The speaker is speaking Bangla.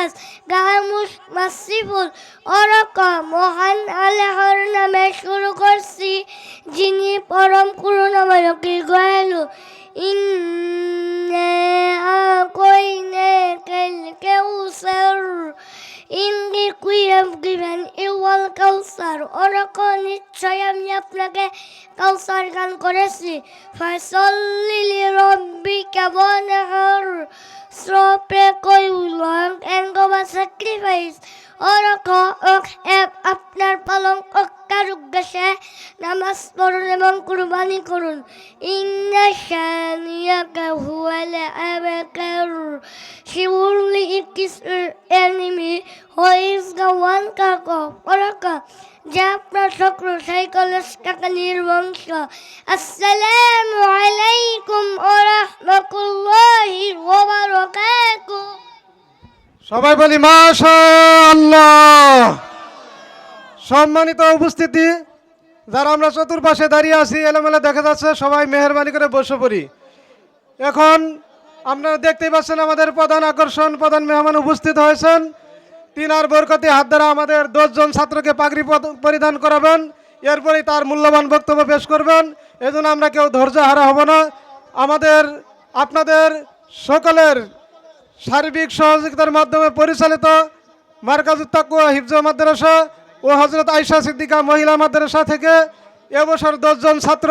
আব্বাস গাহামুস মাসিফুল ওরকম মহান আল্লাহর নামে শুরু করছি, যিনি পরম করুণাময় কি গয়ালু ইন্নে নিশ্চয় আমি আপনাকে কাউসার গান করেছি। ফসল্লি রব্বিকা ওয়ানহার Sopre koyulong and go a sacrifice. Orako ok, ep আপনার পালং অক্কারুক গাছে নামাজ পড়ুন এবং কুরবানি করুন ইন্না শানিয়াকা হুয়াল আবাকার শিউরলি ইকিস enemy who is the one যা আপনার শক্র সাইকলের কাকানির বংশ আসসালামু আলাইকুম ও রহমতুল্লাহি সবাই বলি মাশা আল্লাহ সম্মানিত উপস্থিতি, যারা আমরা চতুর্পাশে দাঁড়িয়ে আছি, এলোমেলো দেখা যাচ্ছে, সবাই মেহরবানি করে বসে পড়ি। এখন আপনারা দেখতেই পাচ্ছেন, আমাদের প্রধান আকর্ষণ, প্রধান মেহমান উপস্থিত হয়েছেন। তিন আর বরকতি হাত দ্বারা আমাদের দশজন ছাত্রকে পাগড়ি পরিধান করাবেন। এরপরেই তার মূল্যবান বক্তব্য পেশ করবেন। এজন্য আমরা কেউ ধৈর্য হারা হব না। আমাদের, আপনাদের সকলের সার্বিক সহযোগিতার মাধ্যমে পরিচালিত মার্কাজুত তাকুয়া হিফজ মাদ্রাসা ও হজরত আইসা সিদ্দিকা মহিলা মাদ্রাসা থেকে এবছর দশজন ছাত্র